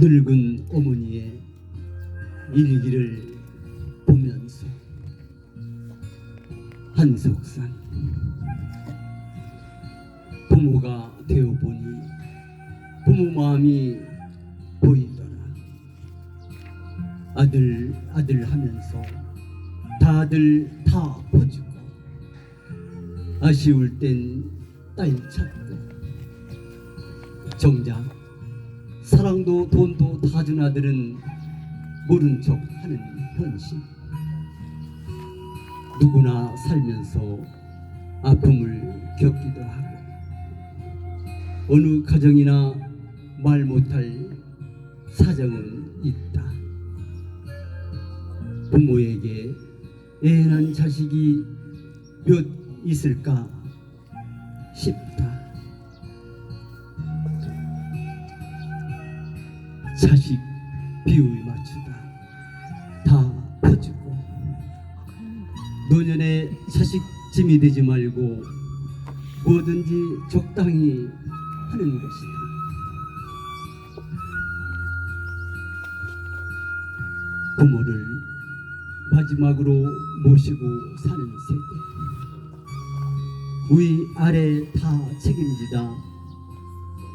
늙은 어머니의 일기를 보면서 한석산 부모가 되어보니 부모 마음이 보이더라. 아들 아들 하면서 다들 다 퍼주고 아쉬울 땐 딸 찾고 정작 사랑도 돈도 다 준 아들은 모른 척 하는 현실. 누구나 살면서 아픔을 겪기도 하고 어느 가정이나 말 못할 사정은 있다. 부모에게 애연한 자식이 몇 있을까 싶다 자식 비유에 맞추다 다 퍼주고 노년에 자식 짐이 되지 말고 뭐든지 적당히 하는 것이다. 부모를 마지막으로 모시고 사는 세대. 위 아래 다 책임지다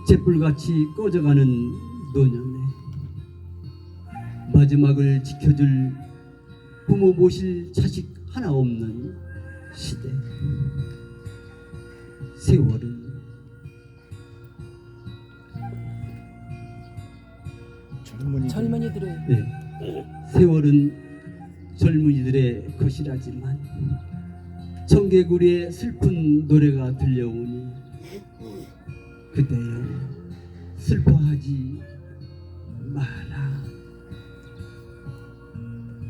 잿불같이 꺼져가는 노년에 마지막을 지켜줄 부모 모실 자식 하나 없는 시대. 세월은 젊은이 젊은이들 의 네, 세월은 젊은이들의 것이라지만 청개구리의 슬픈 노래가 들려오니 그대여 슬퍼하지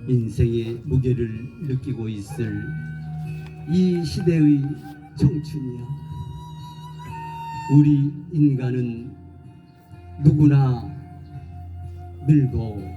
인생의 무게를 느끼고 있을 이 시대의 청춘이여 우리 인간은 누구나 간다.